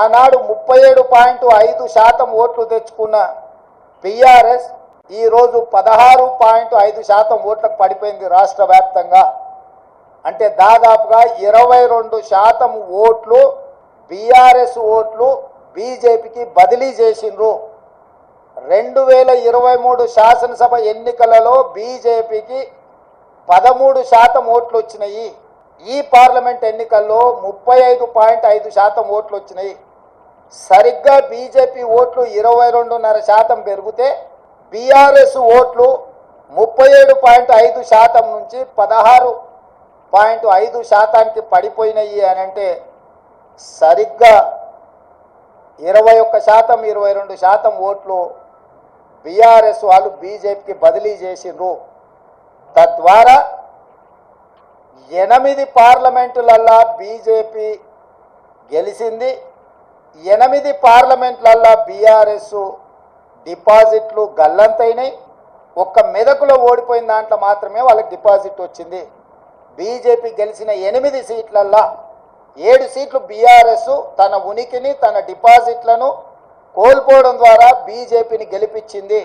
ఆనాడు ముప్పై ఏడు పాయింట్ ఐదు శాతం ఓట్లు తెచ్చుకున్న బీఆర్ఎస్ ఈరోజు పదహారు పాయింట్ ఐదు శాతం ఓట్లకు పడిపోయింది రాష్ట్ర వ్యాప్తంగా. అంటే దాదాపుగా ఇరవై రెండు శాతం ఓట్లు బీఆర్ఎస్ ఓట్లు బీజేపీకి బదిలీ చేసిండ్రు. రెండు వేల ఇరవై మూడు శాసనసభ ఎన్నికలలో బీజేపీకి పదమూడు శాతం ఓట్లు వచ్చినాయి. ఈ పార్లమెంట్ ఎన్నికల్లో ముప్పై ఐదు పాయింట్ ఐదు శాతం ఓట్లు వచ్చినాయి. సరిగ్గా బీజేపీ ఓట్లు ఇరవై రెండున్నర శాతం పెరిగితే బీఆర్ఎస్ ఓట్లు ముప్పై ఏడు పాయింట్ ఐదు శాతం నుంచి పదహారు పాయింట్ ఐదు శాతానికి పడిపోయినాయి అని అంటే సరిగ్గా ఇరవై ఒక్క శాతం ఇరవై రెండు శాతం ఓట్లు బీఆర్ఎస్ వాళ్ళు బీజేపీకి బదిలీ చేసిండ్రు. తద్వారా ఎనిమిది పార్లమెంటులల్లా బీజేపీ గెలిచింది. ఎనిమిది పార్లమెంట్లల్లా బీఆర్ఎస్ డిపాజిట్లు గల్లంతైనాయి ఒక్క మెదకులో ఓడిపోయిన దాంట్లో మాత్రమే వాళ్ళకి డిపాజిట్ వచ్చింది. బీజేపీ గెలిచిన ఎనిమిది సీట్లల్లా ఏడు సీట్లు బీఆర్ఎస్ తన ఉనికిని తన డిపాజిట్లను కోల్పోవడం ద్వారా బీజేపీని గెలిపించింది.